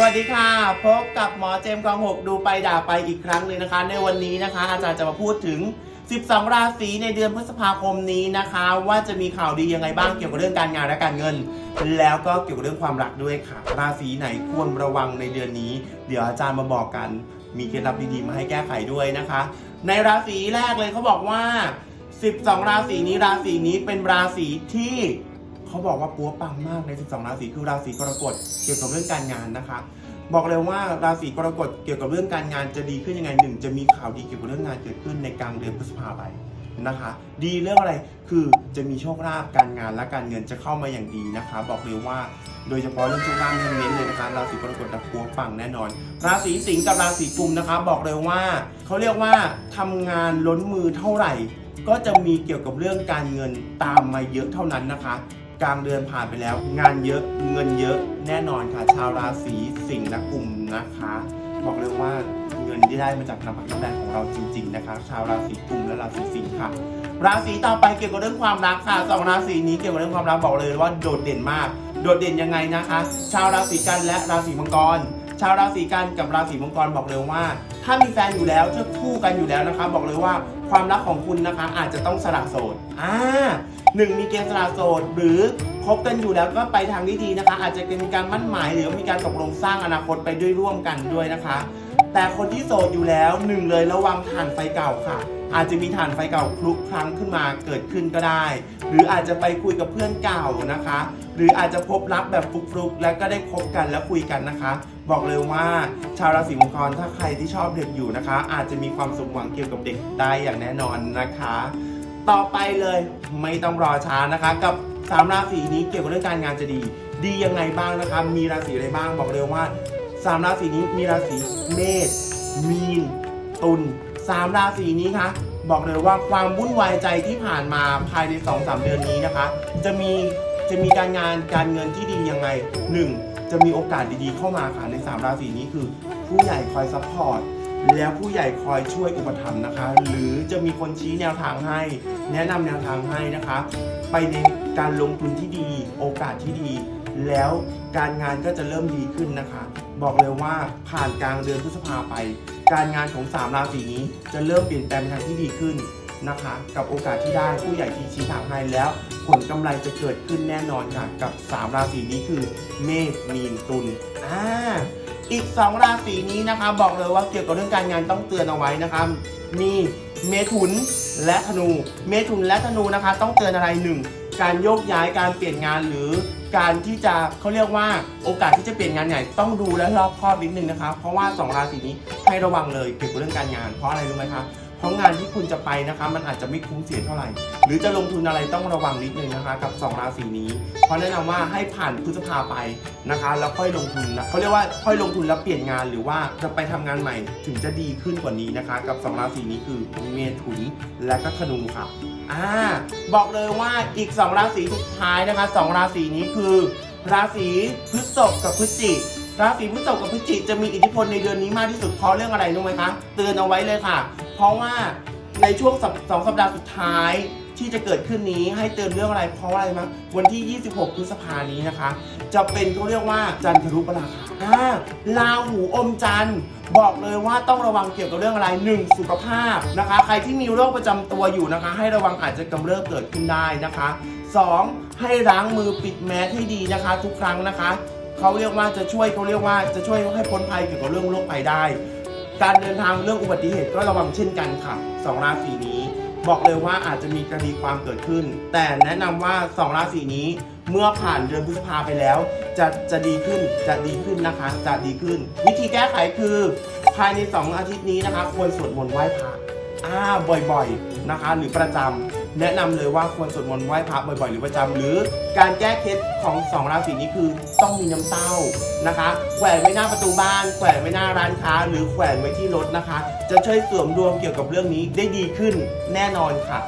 สวัสดีค่ะ พบกับหมอเจมกองหกดูไปด่าไปอีกครั้งหนึ่งนะคะ ในวันนี้นะคะ อาจารย์จะมาพูดถึง 12 ราศีในเดือนพฤษภาคมนี้นะคะ ว่าจะมีข่าวดียังไงบ้างเกี่ยวกับเรื่องการงานและการเงิน แล้วก็เกี่ยวกับเรื่องความรักด้วยค่ะ ราศีไหนควรระวังในเดือนนี้ เดี๋ยวอาจารย์มาบอกกัน มีเคล็ดลับดีๆมาให้แก้ไขด้วยนะคะ ในราศีแรกเลยเขาบอกว่า 12 ราศีนี้ราศีนี้เป็นราศีที่ เขาบอกว่าปัวปังมากใน 12 ราศีคือราศีกรกฎเกี่ยวกับเรื่องการงานนะคะ บอกเลยว่าราศีกรกฎเกี่ยวกับเรื่องการงานจะดีขึ้นยังไงหนึ่งจะมีข่าวดีเกี่ยวกับเรื่องงานเกิดขึ้นในกลางเดือนพฤษภาไปนะคะ ดีเรื่องอะไรคือจะมีโชคลาภการงานและการเงินจะเข้ามาอย่างดีนะคะ บอกเลยว่าโดยเฉพาะเรื่องโชคลาภเน้นเลยนะคะราศีกรกฎจะปัวปังแน่นอน ราศีสิงห์กับราศีกุมนะคะ บอกเลยว่าเขาเรียกว่าทำงานล้นมือเท่าไหร่ ก็จะมีเกี่ยวกับเรื่องการเงินตามมาเยอะเท่านั้นนะคะ กลางเดือนผ่านไปแล้ว งานเยอะเงินเยอะแน่นอนค่ะ ชาวราศีสิงห์และกลุ่มนะคะ บอกเลยว่าเงินที่ได้มาจากน้ำพักน้ำแรงของเราจริง ๆ นะคะ ชาวราศีกุมและราศีสิงห์ค่ะ ราศีต่อไปเกี่ยวกับเรื่องความรักค่ะสองราศีนี้เกี่ยวกับเรื่องความรักบอกเลยว่าโดดเด่นมาก โดดเด่นยังไงนะคะ ชาวราศีกันและราศีมังกร ชาวราศีกันกับราศีมังกรบอกเลยว่า ถ้ามีแฟนอยู่แล้วเชื่อคู่กันอยู่แล้วนะคะ บอกเลยว่าความรักของคุณนะคะ อาจจะต้องสละโสดอ่าหนึ่งมีเกณฑ์สละโสดหรือคบกันอยู่แล้วก็ไปทางที่ดีนะคะ อาจจะเป็นการมั่นหมายหรือมีการตกลงสร้างอนาคตไปด้วยร่วมกันด้วยนะคะ แต่คนที่โสดอยู่แล้วหนึ่งเลยระวังถ่านไฟเก่าค่ะ อาจจะมีถ่านไฟเก่าคลุกครั้งขึ้นมาเกิดขึ้นก็ได้ หรืออาจจะไปคุยกับเพื่อนเก่านะคะ หรืออาจจะพบรักแบบฟลุกๆ แล้วก็ได้คบกันแล้วคุยกันนะคะ บอกเลยว่าชาวราศีมังกรถ้าใครที่ชอบเด็กอยู่นะคะ อาจจะมีความสมหวังเกี่ยวกับเด็กได้อย่างแน่นอนนะคะ ต่อไปเลยไม่ต้องรอช้านะคะ กับสามราศีนี้เกี่ยวกับเรื่องการงานจะดี ดียังไงบ้างนะคะ มีราศีอะไรบ้างบอกเลยว่า สามราศีนี้มีราศีเมษมีน ตุลสามราศีนี้คะบอกเลยว่าความวุ่นวายใจที่ผ่านมาภายใน2-3เดือนนี้นะคะ จะมีจะมีการงานการเงินที่ดียังไง 1. จะมีโอกาสดีๆเข้ามาค่ะใน 3 ราศีนี้คือ ผู้ใหญ่คอยซัพพอร์ตแล้วผู้ใหญ่คอยช่วยอุปถัมภ์นะคะ หรือจะมีคนชี้แนวทางให้ แนะนำแนวทางให้นะคะ ไปในการลงทุนที่ดี โอกาสที่ดี แล้วการงานก็จะเริ่มดีขึ้นนะคะ บอกเลยว่าผ่านกลางเดือนพฤษภาไป การงานของ3ราศีนี้จะเริ่มเปลี่ยนแปลงไปทางที่ดีขึ้นนะคะ กับโอกาสที่ได้ผู้ใหญ่ที่ชี้ทางให้แล้ว ผลกำไรจะเกิดขึ้นแน่นอนค่ะกับ3ราศีนี้คือเมษมีนตุลอ่าอีก 2 ราศีนี้นะคะ บอกเลยว่าเกี่ยวกับเรื่องการงานต้องเตือนเอาไว้นะคะ มีเมถุนและธนู เมถุนและธนูนะคะ ต้องเตือนอะไรหนึ่ง การโยกย้ายการเปลี่ยนงานหรือการที่จะเขาเรียกว่าโอกาสที่จะเปลี่ยนงานใหญ่ต้องดูและรอบคอบนิดนึงนะคะเพราะว่า2ราศีนี้ให้ระวังเลยเกี่ยวกับเรื่องการงาน เพราะอะไรรู้ไหมคะเพราะงานที่คุณจะไปนะคะ มันอาจจะไม่คุ้มเสียเท่าไหร่ หรือจะลงทุนอะไรต้องระวังนิดนึงนะคะ กับ 2 ราศีนี้ เพราะแนะนำว่าให้ผ่านพฤษภาไปนะคะ แล้วค่อยลงทุนนะเขาเรียกว่าค่อยลงทุนแล้วเปลี่ยนงานหรือว่าจะไปทำงานใหม่ถึงจะดีขึ้นกว่านี้นะคะ กับ 2 ราศีนี้คือเมถุนและก็ธนูค่ะ อ่าบอกเลยว่าอีก 2 ราศีสุดท้ายนะคะ 2 ราศีนี้คือ ราศีพฤษภกับพฤศจิกราศีพฤษภกับพฤศจิกจะมีอิทธิพลในเดือนนี้มากที่สุดเพราะเรื่องอะไรรู้ไหมคะเตือนเอาไว้เลยค่ะ เพราะว่าในช่วงสัปสองสัปดาห์สุดท้าย ที่จะเกิดขึ้นนี้ให้เตือนเรื่องอะไรเพราะอะไรมั้งวันที่ 26พฤษภานี้นะคะ จะเป็นเขาเรียกว่าจันทรุปราคาอ่าลาหูอมจันทร์บอกเลยว่าต้องระวังเกี่ยวกับเรื่องอะไรหนึ่งสุขภาพนะคะ ใครที่มีโรคประจำตัวอยู่นะคะ ให้ระวังอาจจะกำเริบเกิดขึ้นได้นะคะ 2. ให้ล้างมือปิดแมสให้ดีนะคะ ทุกครั้งนะคะเขาเรียกว่าจะช่วยเขาเรียกว่าจะช่วยให้พ้นภัยเกี่ยวกับเรื่องโรคภัยได้ การเดินทางเรื่องอุบัติเหตุก็ระวังเช่นกันค่ะสองราศีนี้ บอกเลยว่าอาจจะมีคดีความเกิดขึ้น แต่แนะนำว่าสองราศีนี้เมื่อผ่านเดือนพฤษภาไปแล้ว จะจะดีขึ้นจะดีขึ้นนะคะ จะดีขึ้น วิธีแก้ไขคือ ภายใน 2 อาทิตย์นี้นะคะ ควรสวดมนต์ไหว้พระอ่าบ่อยๆนะคะ หรือประจำ แนะนำเลยว่าควรสวดมนต์ไหว้พระบ่อยๆ หรือประจำหรือการแก้เคล็ดของสองราศีนี้คือต้องมีน้ำเต้านะคะแขวนไว้หน้าประตูบ้าน แขวนไว้หน้าร้านค้า หรือแขวนไว้ที่รถนะคะ จะช่วยเสริมดวงเกี่ยวกับเรื่องนี้ได้ดีขึ้นแน่นอนค่ะ